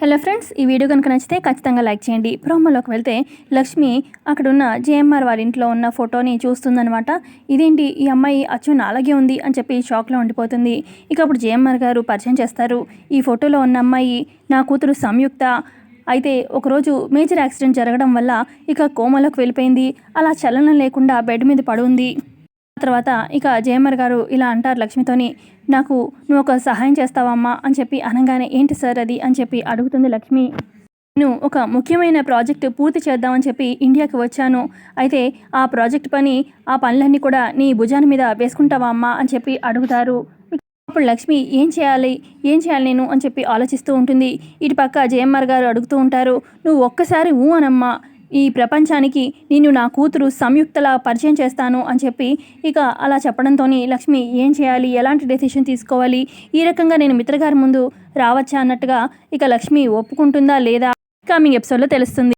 Hello friends ఈ video కనుక నచ్చితే ఖచ్చితంగా లైక్ చేయండి. ప్రోమోలోకి వెళ్తే లక్ష్మి అక్కడున్న జేఎంఆర్ వారి ఇంట్లో ఉన్న ఫోటోని చూస్తుందనమాట ఇదేంటి? ఈ అమ్మాయి అచ్చు అలాగే ఉంది అని చెప్పి షాక్లో ఉండిపోతుంది. ఇక అప్పుడు జేఎంఆర్ గారు పరిచయం చేస్తారు. ఈ ఫోటోలో ఉన్న అమ్మాయి నా కూతురు సంయుక్త. అయితే ఒకరోజు మేజర్ యాక్సిడెంట్ జరగడం వల్ల ఇక కోమలోకి వెళ్ళిపోయింది. అలా చలనం లేకుండా బెడ్ మీద పడుంది. ఉంది తర్వాత ఇక జయమర్ గారు ఇలా అంటారు లక్ష్మితోని నాకు నువ్వు ఒక సహాయం చేస్తావమ్మా అని చెప్పి అనగానే ఏంటి సార్ అది? అని చెప్పి అడుగుతుంది లక్ష్మి. నేను ఒక ముఖ్యమైన ప్రాజెక్ట్ పూర్తి చేద్దామని చెప్పి ఇండియాకి వచ్చాను. అయితే ఆ ప్రాజెక్ట్ పని ఆ పనులన్నీ కూడా నీ భుజాన మీద వేసుకుంటావా అమ్మా అని చెప్పి అడుగుతారు. అప్పుడు లక్ష్మి ఏం చేయాలి? ఏం చేయాలి నేను? అని చెప్పి ఆలోచిస్తూ ఉంటుంది. ఇటు పక్క జయమ్మర్ గారు అడుగుతూ ఉంటారు నువ్వు ఒక్కసారి ఊ అనమ్మా. ఈ ప్రపంచానికి నేను నా కూతురు సంయుక్తలా పరిచయం చేస్తాను అని చెప్పి ఇక అలా చెప్పడంతో లక్ష్మి ఏం చేయాలి? ఎలాంటి డెసిషన్ తీసుకోవాలి? ఈ రకంగా నేను మిత్రగారి ముందు రావచ్చా అన్నట్టుగా ఇక లక్ష్మి ఒప్పుకుంటుందా లేదా? కమింగ్ ఎపిసోడ్లో తెలుస్తుంది.